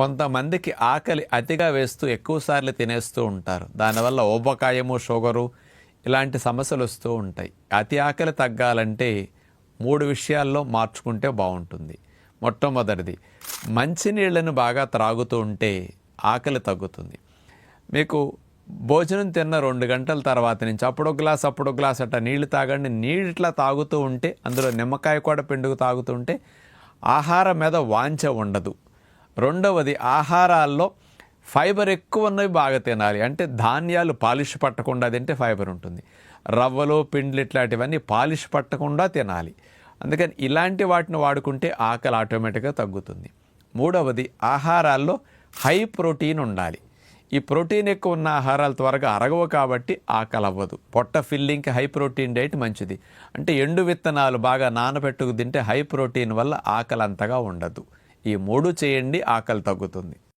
కొంతమందికి ఆకలి అతిగా వేస్తూ ఎక్కువసార్లు తినేస్తూ ఉంటారు. దానివల్ల ఉబ్బకాయము షుగరు ఇలాంటి సమస్యలు వస్తూ ఉంటాయి. అతి ఆకలి తగ్గాలంటే మూడు విషయాల్లో మార్చుకుంటే బాగుంటుంది. మొట్టమొదటిది మంచినీళ్ళను బాగా త్రాగుతూ ఉంటే ఆకలి తగ్గుతుంది. మీకు భోజనం తిన్న రెండు గంటల తర్వాత నుంచి అప్పుడు గ్లాస్ అప్పుడు గ్లాస్ అట్ట నీళ్ళు తాగండి. నీళ్ళు ఇట్లా తాగుతూ ఉంటే అందులో నిమ్మకాయ కూడా పిండుకు తాగుతూ ఉంటే ఆహారం మీద వాంఛ ఉండదు. రెండవది ఆహారాల్లో ఫైబర్ ఎక్కువ ఉన్నవి బాగా తినాలి. అంటే ధాన్యాలు పాలిష్ పట్టకుండా తింటే ఫైబర్ ఉంటుంది. రవ్వలు పిండ్లు ఇట్లాంటివన్నీ పాలిష్ పట్టకుండా తినాలి. అందుకని ఇలాంటి వాటిని వాడుకుంటే ఆకలి ఆటోమేటిక్గా తగ్గుతుంది. మూడవది ఆహారాల్లో హై ప్రోటీన్ ఉండాలి. ఈ ప్రోటీన్ ఎక్కువ ఉన్న ఆహారాలు త్వరగా అరగవు కాబట్టి ఆకలి అవ్వదు. పొట్ట ఫిల్లింగ్కి హై ప్రోటీన్ డైట్ మంచిది. అంటే ఎండు విత్తనాలు బాగా నానబెట్టుకు తింటే హై ప్రోటీన్ వల్ల ఆకలి అంతగా ఉండదు. ఈ మూడు చేయండి ఆకలి తగ్గుతుంది.